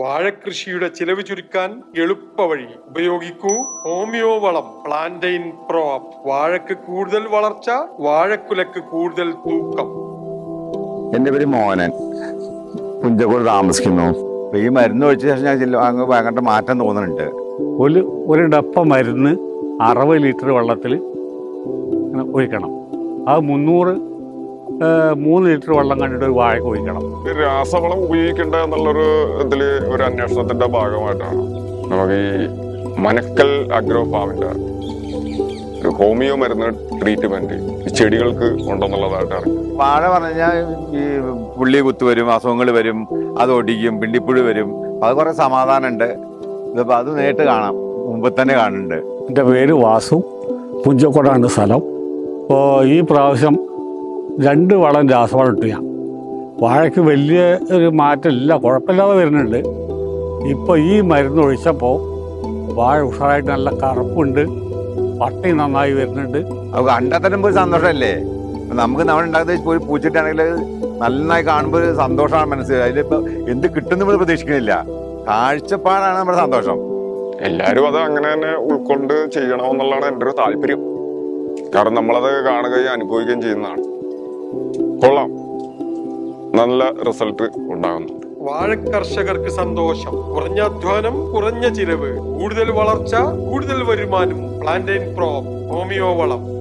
വാഴക്കൃഷിയുടെ ചിലവ് ചുരുക്കാൻ എളുപ്പവഴി ഉപയോഗിക്കൂ. ഹോമിയോ വളം പ്ലാന്റൈൻ പ്രോ വാഴക്ക് കൂടുതൽ വളർച്ച വാഴക്കുലക്ക് കൂടുതൽ തൂക്കം. എന്റെ പേര് മോഹനൻ. പുഞ്ചക്കോട് താമസിക്കുന്നു. ഈ മരുന്ന് ഒഴിച്ച ശേഷം ഞാൻ ചില അങ്ങ് ഭയങ്കര മാറ്റം തോന്നുന്നുണ്ട്. ഒരു ഒരു ഡപ്പ മരുന്ന് അറുപത് ലിറ്റർ വെള്ളത്തിൽ ഇങ്ങനെ ഒഴിക്കണം. അത് മുന്നൂറ് മൂന്ന് ലിറ്റർ വെള്ളം കണ്ടിട്ട് ഒരു വാഴ കുഴിക്കണം. രാസവളം ഉപയോഗിക്കേണ്ട എന്നുള്ളൊരു ഇതിൽ ഒരു അന്വേഷണത്തിന്റെ ഭാഗമായിട്ടാണ്. നമുക്ക് ഈ മനക്കൽ അഗ്രോ ഫാമിന്റെ ഒരു ഹോമിയോ മരുന്ന് ട്രീറ്റ്മെന്റ് ഈ ചെടികൾക്ക് ഉണ്ടെന്നുള്ളതായിട്ടാണ്. വാഴ പറഞ്ഞു കഴിഞ്ഞാൽ ഈ പുള്ളി കുത്ത് വരും അസുഖങ്ങൾ വരും അത് ഒടിക്കും പിണ്ടിപ്പുഴി വരും. അത് കുറെ സമാധാനമുണ്ട്. ഇതിപ്പോ അത് നേരിട്ട് കാണാം. മുമ്പ് തന്നെ കാണുന്നുണ്ട്. എന്റെ പേര് വാസു. പുഞ്ചക്കൊടാണ് സ്ഥലം. അപ്പോൾ ഈ പ്രാവശ്യം രണ്ട് വളം രാസവളം ഇട്ടു ഞാൻ വാഴയ്ക്ക് വലിയ ഒരു മാറ്റമില്ല കുഴപ്പമില്ലാതെ വരുന്നുണ്ട്. ഇപ്പോൾ ഈ മരുന്ന് ഒഴിച്ചപ്പോൾ വാഴ ഉഷാറായിട്ട് നല്ല കറുപ്പുണ്ട് പട്ടി നന്നായി വരുന്നുണ്ട്. അത് കണ്ടാൽ തന്നെ ഒരു സന്തോഷമല്ലേ? നമുക്ക് നമ്മൾ ഉണ്ടാക്കുന്ന പോയി പൂച്ചിട്ടാണെങ്കിൽ നന്നായി കാണുമ്പോൾ ഒരു സന്തോഷമാണ് മനസ്സിൽ. അതിലിപ്പോൾ എന്ത് കിട്ടുന്ന നമ്മൾ പ്രതീക്ഷിക്കുന്നില്ല. കാഴ്ചപ്പാടാണ് നമ്മുടെ സന്തോഷം. എല്ലാവരും അത് അങ്ങനെ തന്നെ ഉൾക്കൊണ്ട് ചെയ്യണമെന്നുള്ളതാണ് എന്റെ ഒരു താല്പര്യം. കാരണം നമ്മളത് കാണുകയും അനുഭവിക്കുകയും ചെയ്യുന്നതാണ്. കൊള്ളാം. നല്ല റിസൾട്ട് ഉണ്ടാകുന്നുണ്ട് വാഴ കർഷകർക്ക് സന്തോഷം. കുറഞ്ഞ അധ്വാനം കുറഞ്ഞ ചിലവ്. കൂടുതൽ വളർച്ച കൂടുതൽ വരുമാനം. പ്ലാന്റൈൻ പ്രോ ഹോമിയോ വളം.